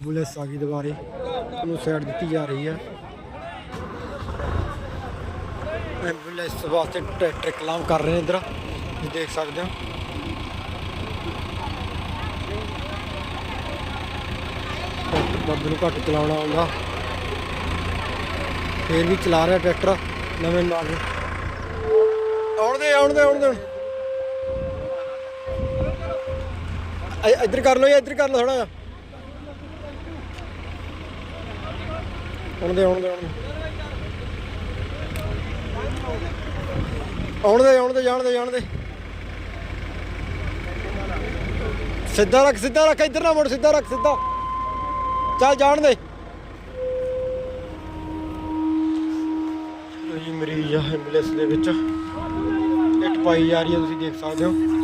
Ambulance ਆ ਗਈ ਦੁਬਾਰੇ, ਉਹਨੂੰ ਸਾਈਡ ਦਿੱਤੀ ਜਾ ਰਹੀ ਹੈ ਐਂਬੂਲੈਂਸ ਵਾਸਤੇ ਟਰੈਕਟਰ ਕਲਾਮ ਕਰ ਰਹੇ ਨੇ ਇਧਰ, ਤੁਸੀਂ ਦੇਖ ਸਕਦੇ ਹੋ। ਟਰੈਕਟਰ ਨੂੰ ਘੱਟ ਚਲਾਉਣਾ ਆਉਂਦਾ। ਫੇਰ ਵੀ ਚਲਾ ਰਿਹਾ ਟਰੈਕਟਰ, ਨਵੇਂ ਮਾਡਲ ਆਉਣ ਦੇ ਆਉਣ ਦੇ ਆਉਣ ਦੇ ਹੁਣ। ਇੱਧਰ ਕਰ ਲਓ ਜਾਂ ਇੱਧਰ ਕਰ ਲਓ ਥੋੜਾ ਜਿਹਾ। ਆਉਣ ਦੇ ਆਉਣ ਦੇ ਆਉਣ ਦੇ ਆਉਣ ਦੇ ਜਾਣ ਦੇ ਜਾਣ ਦੇ ਸਿੱਧਾ ਰੱਖ ਸਿੱਧਾ ਰੱਖ, ਇੱਧਰ ਨਾ ਮੁੜ, ਸਿੱਧਾ ਰੱਖ, ਸਿੱਧਾ। ਚੱਲ ਜਾਣ ਦੇ ਜੀ, ਮਰੀਜ਼ ਆ ਐਂਬੂਲੈਂਸ ਦੇ ਵਿੱਚ। ਇੱਟ ਪਾਈ ਜਾ ਰਹੀ ਹੈ ਤੁਸੀਂ ਦੇਖ ਸਕਦੇ ਹੋ।